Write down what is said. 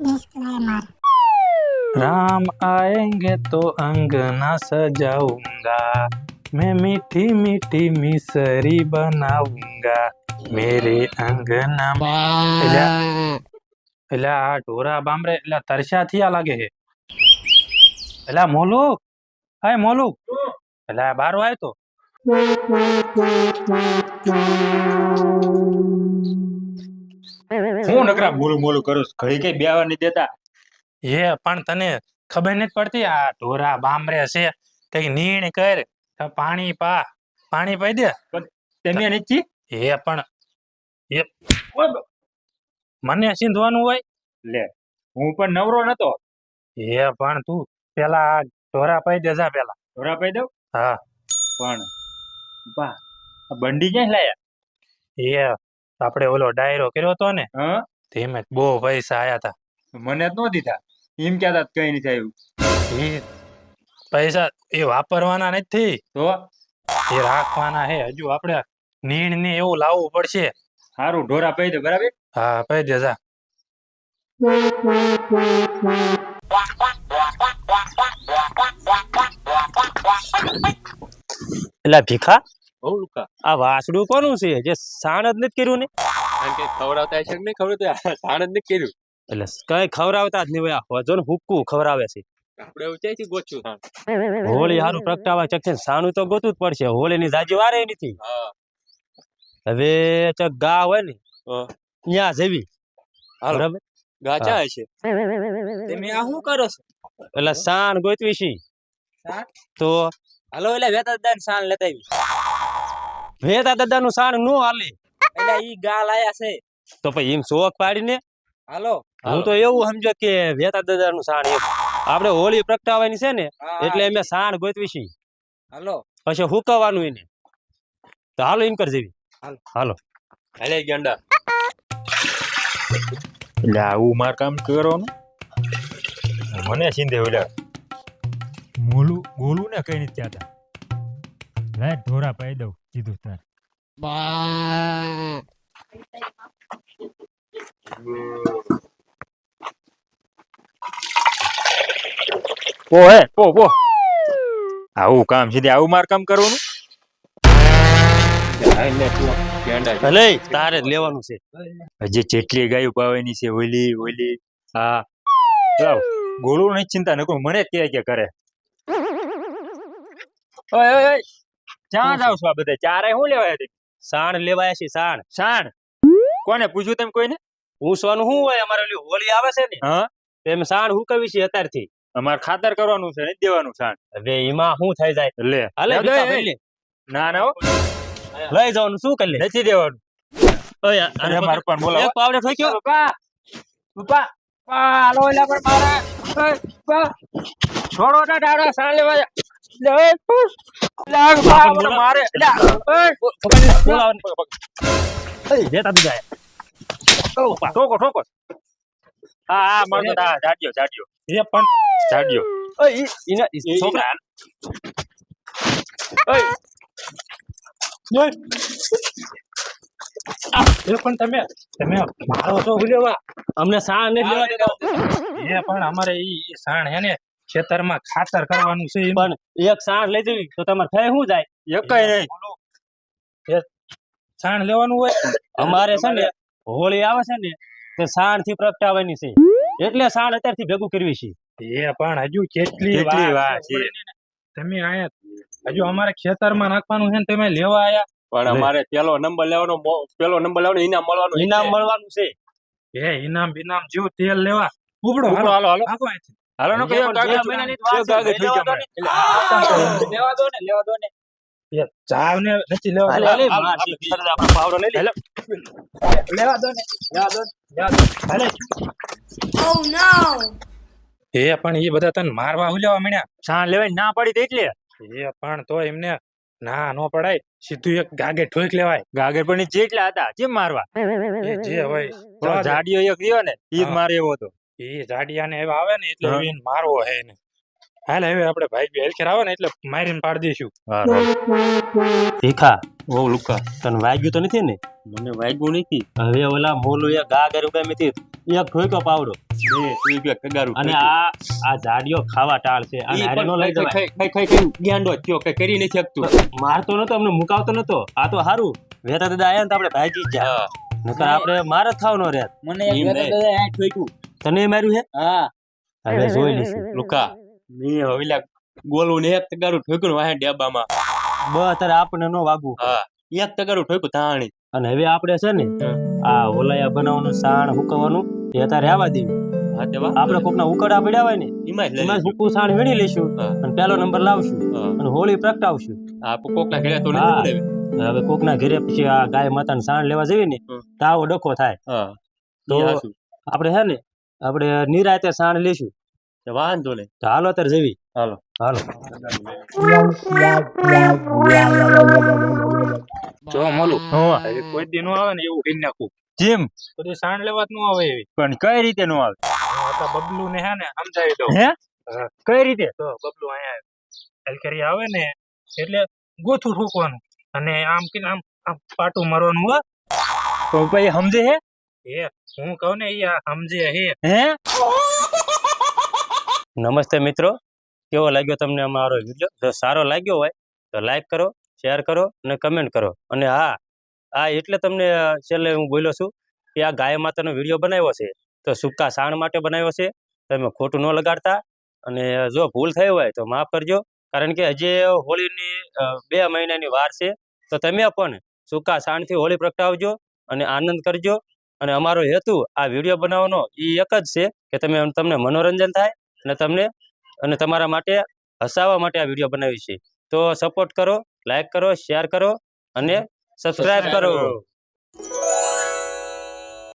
Disclaimer Ram आएंगे तो अंगना सजाऊंगा मैं मीठी मीठी मिसरी बनाऊंगा मेरे अंगना में એટલે એટલે આ ઢોરા બામરે એટલે તરસ્યા થયા લાગે છે એટલે આ મોલુ હાય મોલુ એટલે આ બારો આય તો હું નકરા મોલું મોલું કરું? ઘડી કઈ બેવા નહીં દેતા. એ પણ તને ખબર નથી પડતી? આ ઢોરા બામરે છે. કઈ નીણ કર. પાણી પા. પાણી પાઈ દે. તમે નથી એ પણ એ મને સીંધવાનું હોય? લે હું પણ નવરો નતો. એ પણ તું પેલા ઢોરા પાઈ દે જા પેલા. ઢોરા પાઈ દઉં? હા. પણ બા બંડી ક્યાં લાયા? એ આપણે ઓલો ડાયરો કર્યો હતો ને? હા? તેમે બહુ પૈસા આયા હતા મને જ ન દીધા. એમ કહેતા કઈ નહીં થયું એ પૈસા એ વાપરવાના નથી. તો? એ રાખવાના હે. હજુ આપણે નીણ ને એવું લાવવું પડશે. સારું ઢોરા પહી દે બરાબર? હા પહી દે જા. એટલે ભીખા? આ વાસડું કોનું છે? જે સાણ જ નથી કર્યું ને? કારણ કે ખવડાવતા છે નહીં ખવડાવતા સાણ જ નથી કર્યું. એટલે કઈ ખવડાવતા જ નહીં હોય આ ને હુક્કું ખવડાવે છે. આપણે ઉચાઈ થી ગોચું સાણ હોળી હારું પ્રગટાવા ચકશે સાણું તો ગોતું જ પડશે. હોળીની જાજી વારે નથી. હવે ચક ગા હોય ને ત્યાં જેવી. હાલો. બરાબર? ગાચા હશે તમે આ શું કરો છો? એટલે સાણ ગોતવી છે. તો હાલો એટલે વેતા દાન સાણ લેતા આવી. વેતા દાદાનું સાણ નો હાલે. એટલે ઈ ગાલ આયા છે. તો પછી એમ શોખ પાડીને? હાલો. હું તો એવું સમજો કે વેતા દાદાનું સાણ એમ આપણે હોળી પ્રગટાવવાની છે ને એટલે અમે સાણ ગોતવી છીએ હાલો. પછી હુકવાનું એને. તો હાલો એમ કરજેવી હાલો. હાલો. હાલે ગંડા. એટલે આવું માર કામ કરવાનું? મને સિંધે ઓલા મોલું ગોલું ને કઈ નહીં ત્યાં લાય ઢોરા પાઈ દઉં કીધું તાર. પો હે. પો પો. આવું કામ છે આવું માર કામ કરવાનું? ભલે તારે જ લેવાનું છે. હજી જેટલી ગાયો પાવાની છે ઓલી ઓલી હા. લાવ ગોળો નહીં ચિંતા નકો મને જ કે કે કરે. ઓય ઓય ઓય. ક્યાં જાવ છો આ બધા? ચારે શું લેવાય હતી સાણ લેવાય છે સાણ. સાણ? કોને પૂછ્યું તેમ કોઈને? પૂછવાનું શું હોય? અમારે ઓલી હોળી આવે છે ને હા. એમ સાણ હુકવી છે અત્યારથી. અમારે ખાતર કરવાનું છે નહીં દેવાનું સાણ. હવે એમાં શું થઈ જાય? લે. હાલે. ના ના લઈ જવાનું શું કરી નથી દેવાનું. ઓય, અરે માર પણ બોલાવો. એક પાવડે ઠોક્યો. પપ્પા પપ્પા પા હાલો એલા પણ મારે. ઓય, છોડો ના ડાડા સાણ લેવા તમે તમે અમને સાણ નથી લેવા. એ પણ અમારે ઈ સાણ હે ને ખેતરમાં ખાતર કરવાનું છે પણ એક સાણ લઈ જવી તો તમારે થાય શું જાય? એકય નહીં. સાણ લેવાનું હોય? અમારે છે ને હોળી આવે છે ને તે સાણથી પ્રગટાવવાની છે. એટલે સાણ અત્યારથી ભેગું કરવી છે. એ પણ હજુ કેટલી છે. તમે આયા હજુ અમારે ખેતરમાં નાખવાનું છે ને તમે લેવા આયા? પણ અમારે પેલો નંબર લેવાનો પેલો નંબર લેવાનો ઇનામ મળવાનું ઇનામ મળવાનું છે. એ ઇનામ બિનામ જેવું તેલ લેવા. ઉપડો હાલો. હાલો હાલો. ભાગો અહીંથી. હાલો નો એ કયો પણ કાગળ મહિનાની વાત છે, લેવા દો ને. લેવા દો ને લેવા દો ને એ ને નથી લેવા હાલે, હાલે, માર શીખી તરત આપણો પાવડો લઈ લે. લેવા દો ને લેવા દો ને એ પણ એ બધા તને મારવા હુલ્યાવા મળ્યા શાણ લેવાય ના પડી તો એટલે. એ પણ તો એમને ના નો પડાય સીધું એક ગાગે ઠોક લેવાય. ગાગે પણ જેટલા હતા જેમ મારવા. જે હોય. જાડિયો એક રહ્યો ને ઈ જ મારે એવો હતો. એ જાડિયાને એવા આવે ને એટલે એને મારવો હે એને. હાલ હવે આપણે ભાઈ બી હેલખેર આવે ને એટલે મારીને પાડી દઈશું. ભીખા? ઓ લુકા. તને વાગ્યું તો નથી ને? મને વાગ્યું નથી. હવે ઓલા મોલું એ ગા ગરું ગમે તે એક ઠોકો પાવડો. બે રૂપિયા કગારું અને આ આ જાડીઓ ખાવા ટાળ છે. આ હારીનો લઈ જવાય. ખાઈ ખાઈ ખાઈ ખાઈ ગ્યાંડો થયો. કઈ કરી નથી શકતું. મારતો નતો અમને મુકાવતો નતો. આ તો હારું. વેતા દાદા આયા ને તો આપણે ભાગી જ જા. નકર આપણે માર જ થાવનો રે. મને એક વેતા દાદા આ ઠોક્યું. તને માર્યું હે? હા. હવે જોઈ લઈશું. લુકા મેં હવેલા ગોલું ને એક તગારું ઠોક્યું વાહે ડબ્બામાં બ અત્યારે આપણને નો વાગુ હા એક તગારું ઠોક્યું તાણી અને હવે આપણે છે ને આ ઓલાયા બનાવવાનું સાણ હુકવાનું એ અત્યારે આવવા દેવી આપણે કોકના ઉકળા પડ્યા હોય ને એમાં. હુકું સાણ વીણી લઈશું અને પેલો નંબર લાવશું અને હોળી પ્રગટાવશું. આ કોકના ઘરે તો. હવે કોકના ઘરે પછી આ ગાય માતાને સાણ લેવા જઈએ ને હમ. ડખો થાય. તો આપણે હે ને આપણે નિરાતે સાણ લેશું. તે વાંધો નહીં તો હાલો અત્યારે જવી હાલો. હાલો. જો મોલું કોઈ દી નો આવે ને એવું કરી નાખું. જેમ. બધી સાણ લેવા નો આવે એવી. પણ કઈ રીતે નો આવે? બબલુ ને હે ને સમજાવી દઉં. હે? કઈ રીતે? તો બબલુ અહીંયા એલકેરી આવે ને એટલે ગોથું ઠોકવાનું અને આમ કે આમ આમ પાટું મારવાનું હોય તો ભાઈ સમજે હે? એ હું કહું ને આ સમજે હે. હે? નમસ્તે મિત્રો, કેવો લાગ્યો તમને અમારો વીડિયો જો સારો લાગ્યો હોય, તો લાઈક કરો શેર કરો અને કમેન્ટ કરો. અને હા, આ એટલે તમને છેલ્લે હું બોલ્યો છું કે આ ગાય માતાનો વીડિયો બનાવ્યો છે. તો સૂકા સાણ માટે બનાવ્યો છે. તમે ખોટું ન લગાડતા. અને જો ભૂલ થઈ હોય, તો માફ કરજો. કારણ કે હજી હોળીની બે મહિનાની વાર છે. તો તમે પણ સૂકા સાણથી હોળી પ્રગટાવજો અને આનંદ કરજો. અને અમારો હેતુ આ વીડિયો બનાવવાનો એ એક જ છે કે તમે તમને મનોરંજન થાય અને તમને અને તમારા માટે હસાવવા માટે આ વીડિયો બનાવી છે. તો સપોર્ટ કરો લાઇક કરો શેર કરો અને સબસ્ક્રાઇબ કરો.